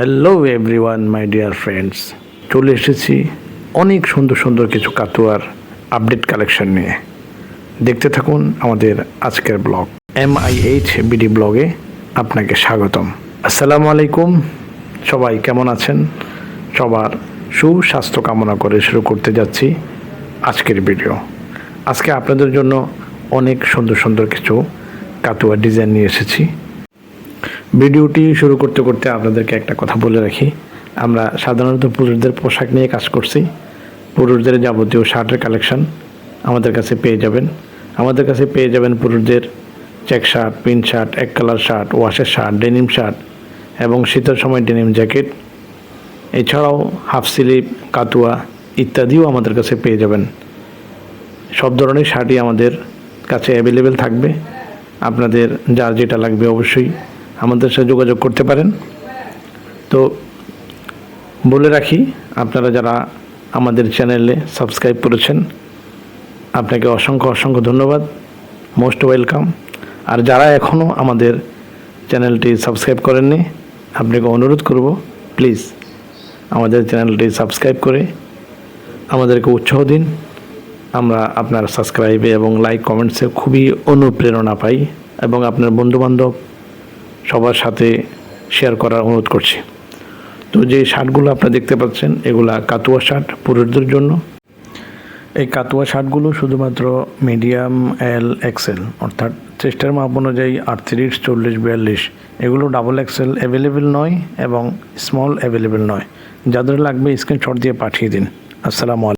Hello everyone my dear friends চলে এসেছি অনেক সুন্দর সুন্দর কিছু কাতুয়ার আপডেট কালেকশন নিয়ে। দেখতে থাকুন আমাদের আজকের blog. M I H BD ব্লগে আপনাকে স্বাগতম। আসসালামু আলাইকুম। সবাই কেমন আছেন? সবার সুস্বাস্থ্য কামনা করে শুরু করতে যাচ্ছি আজকের ভিডিও আজকে আপনাদের জন্য অনেক সুন্দর সুন্দর কিছু কাতুয়া ডিজাইন নিয়ে এসেছি। ভিডিওটি শুরু করতে করতে আপনাদেরকে একটা কথা বলে রাখি। আমরা সাধারণত পুরুষদের পোশাক নিয়ে কাজ করছি। পুরুষদের যাবতীয় শার্টের কালেকশন আমাদের কাছে পেয়ে যাবেন। আমাদের কাছে পেয়ে যাবেন পুরুষদের চেক শার্ট পিন শার্ট, এক কালার শার্ট, ওয়াশের শার্ট, ডেনিম শার্ট এবং শীতের সময় ডেনিম জ্যাকেট। এছাড়াও হাফ স্লিপ, কাতুয়া ইত্যাদিও আমাদের কাছে পেয়ে যাবেন। সব ধরনের শার্টই আমাদের কাছে অ্যাভেলেবেল থাকবে। আপনাদের যার যেটা লাগবে অবশ্যই আমাদের সাথে যোগাযোগ করতে পারেন। তো বলে রাখি, আপনারা যারা আমাদের চ্যানেলে সাবস্ক্রাইব করেছেন, আপনাকে অসংখ্য অসংখ্য ধন্যবাদ। Most welcome. আর যারা এখনও আমাদের চ্যানেলটি সাবস্ক্রাইব করেননি, আপনাকে অনুরোধ করব, প্লিজ আমাদের চ্যানেলটি সাবস্ক্রাইব করে আমাদেরকে উৎসাহ দিন। আমরা আপনার সাবস্ক্রাইবে এবং লাইক, কমেন্টসে খুবই অনুপ্রেরণা পাই এবং আপনার বন্ধুবান্ধব সবার সাথে শেয়ার করার অনুরোধ করছি। তো যে শার্টগুলো আপনারা দেখতে পাচ্ছেন, এগুলা কাতুয়া শার্ট পুরুষদের জন্য। এই কাতুয়া শার্টগুলো শুধুমাত্র মিডিয়াম এল এক্সেল অর্থাৎ চেষ্টার মাপ অনুযায়ী আটত্রিশ, চল্লিশ, বিয়াল্লিশ, এগুলো ডাবল এক্সেল অ্যাভেলেবেল নয় এবং স্মল অ্যাভেলেবেল নয়। যাদের লাগবে স্ক্রিনশট দিয়ে পাঠিয়ে দিন। আসসালামু আলাইকুম।